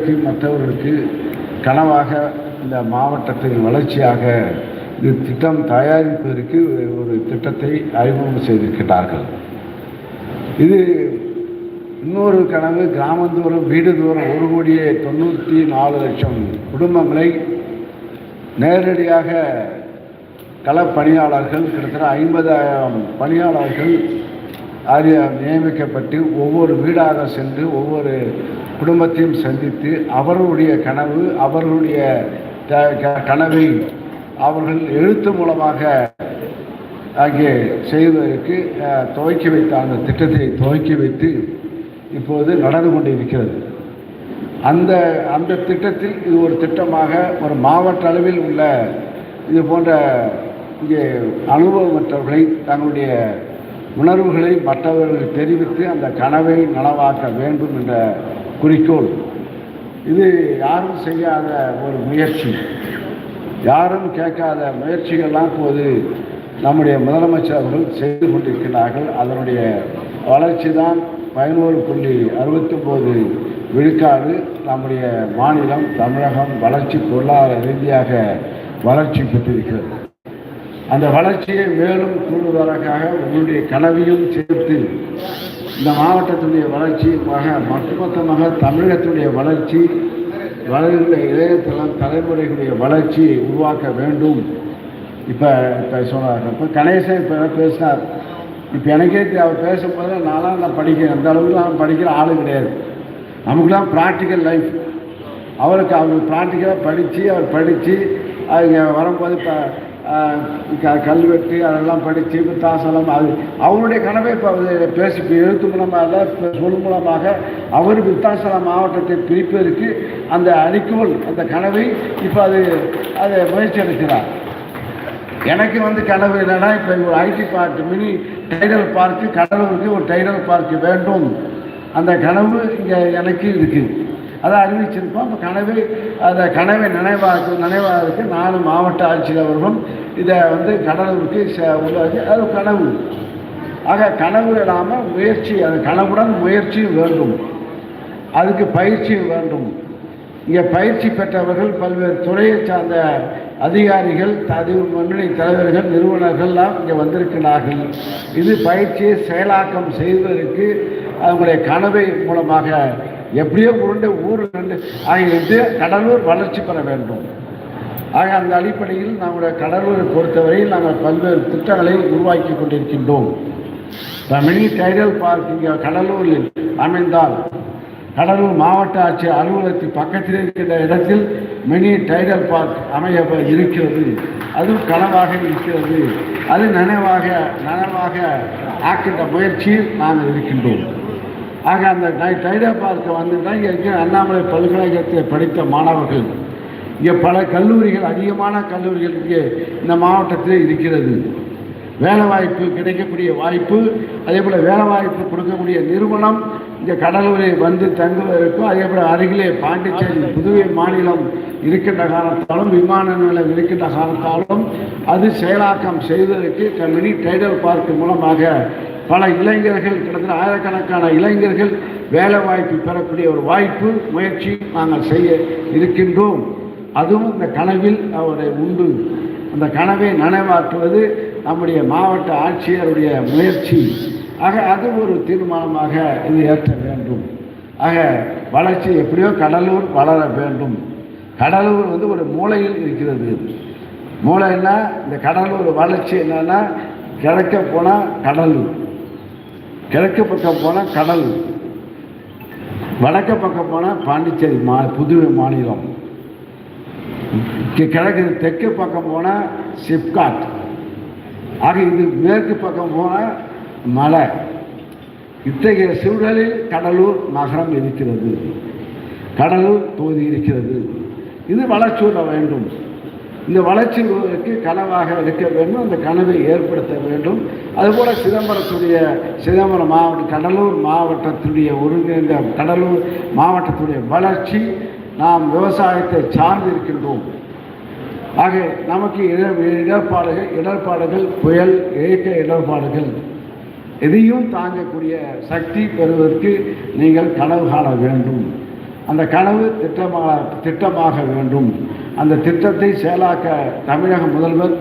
மற்றவர்களுக்கு கனவாக இந்த மாவட்டத்தின் வளர்ச்சியாக இது திட்டம் தயாரிப்பதற்கு ஒரு திட்டத்தை அறிமுகம் செய்திருக்கிறார்கள் இது இன்னொரு கனவு கிராமந்தோறும் வீடு தோறும் ஒரு கோடியே தொண்ணூற்றி நாலு லட்சம் குடும்பங்களை நேரடியாக களப்பணியாளர்கள் கிட்டத்தட்ட ஐம்பதாயிரம் பணியாளர்கள் அறி நியமிக்கப்பட்டு ஒவ்வொரு வீடாக சென்று ஒவ்வொரு குடும்பத்தையும் சந்தித்து அவர்களுடைய கனவு அவர்களுடைய கனவை அவர்கள் எழுத்து மூலமாக அங்கே செய்வதற்கு துவக்கி வைத்த அந்த திட்டத்தை துவக்கி வைத்து இப்போது நடந்து கொண்டிருக்கிறது. அந்த அந்த திட்டத்தில் இது ஒரு திட்டமாக ஒரு மாவட்ட அளவில் உள்ள இது போன்ற இங்கே அனுபவமற்றவர்களை தங்களுடைய உணர்வுகளை மற்றவர்களுக்கு தெரிவித்து அந்த கனவை நனவாக்க வேண்டும் என்ற குறிக்கோள். இது யாரும் செய்யாத ஒரு முயற்சி. யாரும் கேட்காத முயற்சிகள்லாம் இப்போது நம்முடைய முதலமைச்சர் அவர்கள் செய்து கொண்டிருக்கிறார்கள். அதனுடைய வளர்ச்சி தான் பதினோரு புள்ளி அறுபத்தொம்போது விழுக்காடு நம்முடைய மாநிலம் தமிழகம் வளர்ச்சி பொருளாதார ரீதியாக வளர்ச்சி பெற்றிருக்கிறது. அந்த வளர்ச்சியை மேலும் கூடுவதற்காக உங்களுடைய கனவையும் சேர்த்து இந்த மாவட்டத்துடைய மக ஒட்டுமொத்தமாக தமிழகத்துடைய வளர்ச்சி வளர்கிற இளையத்தலம் தலைமுறைகளுடைய வளர்ச்சியை உருவாக்க வேண்டும். இப்போ இப்போ சொன்னார் இப்போ கணேசன் இப்போ பேசினார் இப்போ எனக்கே தெரியும் அவர் பேசும்போது நான்லாம் நான் படிக்கிறேன். அந்த அளவுக்கு நான் படிக்கிற ஆளு கிடையாது. நமக்குலாம் ப்ராக்டிக்கல் லைஃப் அவருக்கு அவர் ப்ராக்டிக்கலாக படித்து அவர் படித்து அவங்க வரும்போது இப்போ க கல்வெட்டு அதெல்லாம் படித்து வித்தாசலம் அது அவருடைய கனவை இப்போ அவர் பேசி எழுத்து மூலமாக இப்போ சொல் மூலமாக அவர் வித்தாசலம் மாவட்டத்தை பிரிப்பதற்கு அந்த அடிக்கோல் அந்த கனவை இப்போ அது அதை முயற்சி எடுக்கிறார். எனக்கு வந்து கனவு என்னென்னா இப்போ ஒரு IT park mini Tidel park கடலூருக்கு ஒரு டைடல் பார்க் வேண்டும். அந்த கனவு இங்கே எனக்கு இருக்குது அதை அறிவிச்சிருக்கோம். அந்த கனவை அந்த கனவை நினைவாக நினைவாக நானும் மாவட்ட ஆட்சியர்களும் இதை வந்து கடலூருக்கு ச- உள்ளாக்கி அது கனவு. ஆக கனவு இல்லாமல் முயற்சி அது கனவுடன் முயற்சியும் வேண்டும். அதுக்கு பயிற்சியும் வேண்டும். இங்கே பயிற்சி பெற்றவர்கள் பல்வேறு துறையை சார்ந்த அதிகாரிகள் அது முன்னணி தலைவர்கள் நிறுவனர்கள்லாம் இங்கே வந்திருக்கிறார்கள். இது பயிற்சியை செயலாக்கம் செய்வதற்கு அவங்களுடைய கனவை மூலமாக எப்படியோ உருண்டை ஊர் ரெண்டு. ஆகிய கடலூர் வளர்ச்சி பெற வேண்டும். ஆக அந்த அடிப்படையில் நம்முடைய கடலூரை பொறுத்தவரையில் நாங்கள் பல்வேறு திட்டங்களை உருவாக்கி கொண்டிருக்கின்றோம். மினி டைடல் பார்க் இங்கே கடலூரில் அமைந்தால் கடலூர் மாவட்ட ஆட்சியர் அலுவலகத்தின் பக்கத்தில் இருக்கின்ற இடத்தில் மினி டைடல் பார்க் அமைய இருக்கிறது. அதுவும் கனவாக இருக்கிறது. அது நனவாக நனவாக ஆக்கின்ற முயற்சியில் நாங்கள் இருக்கின்றோம். ஆக அந்த டை- பார்க்க பார்க்கை வந்துட்டால் இங்கே அண்ணாமலை பல்கலைக்கழகத்தில் படித்த மாணவர்கள். இங்கே பல கல்லூரிகள் அதிகமான கல்லூரிகள் இங்கே இந்த மாவட்டத்தில் இருக்கிறது. வேலைவாய்ப்பு கிடைக்கக்கூடிய வாய்ப்பு அதே போல் வேலைவாய்ப்பு கொடுக்கக்கூடிய நிறுவனம் இங்கே கடலூரில் வந்து தங்குவதற்கும் அதே போல் அருகிலே பாண்டிச்சேரி புதுவை மாநிலம் இருக்கின்ற காலத்தாலும் விமான நிலையம் இருக்கின்ற காலத்தாலும் அது செயலாக்கம் செய்வதற்கு கம்பெனி டைடல் பார்க் மூலமாக பல இளைஞர்கள் கிட்டத்தட்ட ஆயிரக்கணக்கான இளைஞர்கள் வேலைவாய்ப்பு பெறக்கூடிய ஒரு வாய்ப்பு முயற்சி நாங்கள் செய்ய இருக்கின்றோம். அதுவும் இந்த கனவில் அவருடைய உண்டு அந்த கனவை நனவாற்றுவது நம்முடைய மாவட்ட ஆட்சியருடைய முயற்சி. ஆக அது ஒரு தீர்மானமாக இது ஏற்ற வேண்டும். ஆக வளர்ச்சி எப்படியோ கடலூர் வளர வேண்டும். கடலூர் வந்து ஒரு மூளையில் இருக்கிறது. மூளைன்னா இந்த கடலூர் வளர்ச்சி என்னன்னா கிழக்க போனால் கடலூர். கிழக்கு பக்கம் போனால் கடல் வடக்கு பக்கம் போனால் பாண்டிச்சேரி மா புதுவை மாநிலம். கி- கிழக்கு தெற்கு பக்கம் போனால் சிப்காட். ஆக இது மேற்கு பக்கம் போனால் மலை. இத்தகைய சூழலில் கடலூர் நகரம் இருக்கிறது. கடலூர் தொகுதி இருக்கிறது. இது வளர்ச்சி வேண்டும். இந்த வளர்ச்சிக்கு கனவாக இருக்க வேண்டும் அந்த கனவை ஏற்படுத்த வேண்டும். அதுபோல் சிதம்பரத்துடைய சிதம்பரம் மாவட்ட கடலூர் மாவட்டத்துடைய ஒருங்கிணைந்த கடலூர் மாவட்டத்துடைய வளர்ச்சி நாம் விவசாயத்தை சார்ந்து இருக்கின்றோம் ஆக நமக்கு இட- இடர்பாடுகள் இடர்பாடுகள் புயல் இயக்க இடர்பாடுகள் எதையும் தாங்கக்கூடிய சக்தி பெறுவதற்கு நீங்கள் கனவு காண வேண்டும். அந்த கனவு திட்டமாக திட்டமாக வேண்டும். அந்த திட்டத்தை செயலாக்க தமிழக முதல்வர்